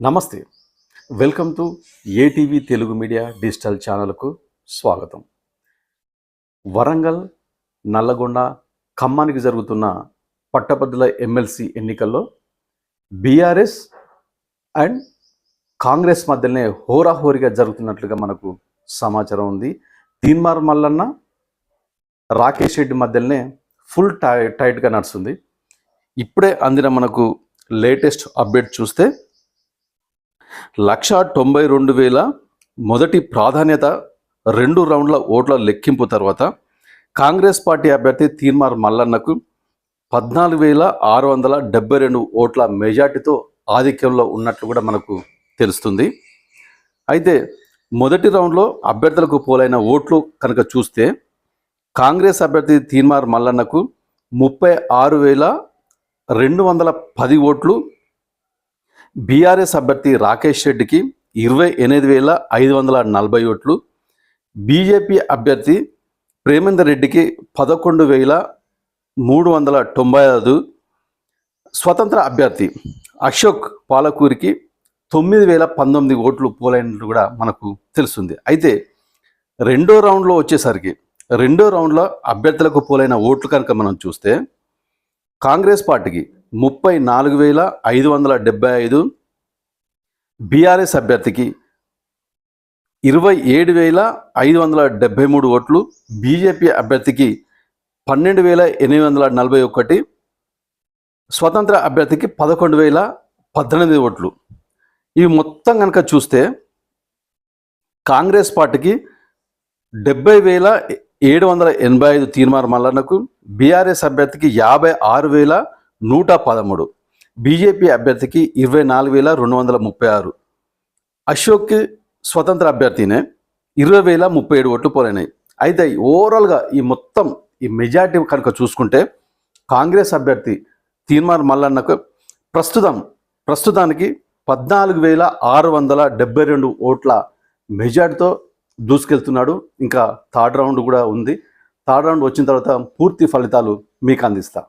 నమస్తే. Welcome to ATV Telugu media digital ఛానల్కు స్వాగతం. వరంగల్ నల్లగొండ ఖమ్మానికి జరుగుతున్న పట్టభద్రుల ఎమ్మెల్సీ ఎన్నికల్లో బీఆర్ఎస్ అండ్ కాంగ్రెస్ మధ్యనే హోరాహోరీగా జరుగుతున్నట్లుగా మనకు సమాచారం ఉంది. తీన్మార్ మల్లన్న రాకేష్ రెడ్డి మధ్యలోనే ఫుల్ టై టైట్గా నడుస్తుంది. ఇప్పుడే అందిన మనకు లేటెస్ట్ అప్డేట్ చూస్తే లక్ష తొంభై రెండు వేల మొదటి ప్రాధాన్యత రెండు రౌండ్ల ఓట్ల లెక్కింపు తర్వాత కాంగ్రెస్ పార్టీ అభ్యర్థి తీర్మార్ మల్లన్నకు పద్నాలుగు వేల ఆరు వందల డెబ్బై రెండు ఓట్ల మెజార్టీతో ఆధిక్యంలో ఉన్నట్లు కూడా మనకు తెలుస్తుంది. అయితే మొదటి రౌండ్లో అభ్యర్థులకు పోలైన ఓట్లు కనుక చూస్తే కాంగ్రెస్ అభ్యర్థి తీర్మార్ మల్లన్నకు ముప్పై ఆరు వేల రెండు వందల పది ఓట్లు బీఆర్ఎస్ అభ్యర్థి రాకేష్ రెడ్డికి ఇరవై ఎనిమిది వేల ఐదు వందల నలభై ఓట్లు. బీజేపీ అభ్యర్థి ప్రేమేందర్ రెడ్డికి పదకొండు వేల మూడు వందల తొంభై ఐదు. స్వతంత్ర అభ్యర్థి అశోక్ పాలకూరికి తొమ్మిది వేల పంతొమ్మిది ఓట్లు పోలైనట్లు కూడా మనకు తెలుస్తుంది. అయితే రెండో రౌండ్లో వచ్చేసరికి రెండో రౌండ్లో అభ్యర్థులకు పోలైన ఓట్లు కనుక మనం చూస్తే కాంగ్రెస్ పార్టీకి ముప్పై నాలుగు వేల ఐదు వందల డెబ్బై ఐదు బీఆర్ఎస్ అభ్యర్థికి ఇరవై ఏడు వేల ఐదు వందల డెబ్బై మూడు ఓట్లు బీజేపీ అభ్యర్థికి పన్నెండు వేల ఎనిమిది వందల నలభై ఒకటి స్వతంత్ర అభ్యర్థికి పదకొండు వేల పద్దెనిమిది ఓట్లు. ఇవి మొత్తం కనుక చూస్తే కాంగ్రెస్ పార్టీకి డెబ్బై వేల ఏడు వందల ఎనభై ఐదు తీర్మాన మల్లన్నకు బీఆర్ఎస్ అభ్యర్థికి యాభై ఆరు వేల నూట పదమూడు. బీజేపీ అభ్యర్థికి ఇరవై నాలుగు వేల రెండు వందల ముప్పై ఆరు. అశోక్కి స్వతంత్ర అభ్యర్థినే ఇరవై వేల ముప్పై ఏడు ఓట్లు పోలైనాయి. అయితే ఓవరాల్గా ఈ మొత్తం ఈ మెజార్టీ కనుక చూసుకుంటే కాంగ్రెస్ అభ్యర్థి తీర్మాన్ మల్లన్నకు ప్రస్తుతం ప్రస్తుతానికి పద్నాలుగు వేల ఆరు వందల డెబ్బై రెండు ఓట్ల మెజార్టీతో దూసుకెళ్తున్నాడు. ఇంకా థర్డ్ రౌండ్ కూడా ఉంది. థర్డ్ రౌండ్ వచ్చిన తర్వాత పూర్తి ఫలితాలు మీకు అందిస్తా.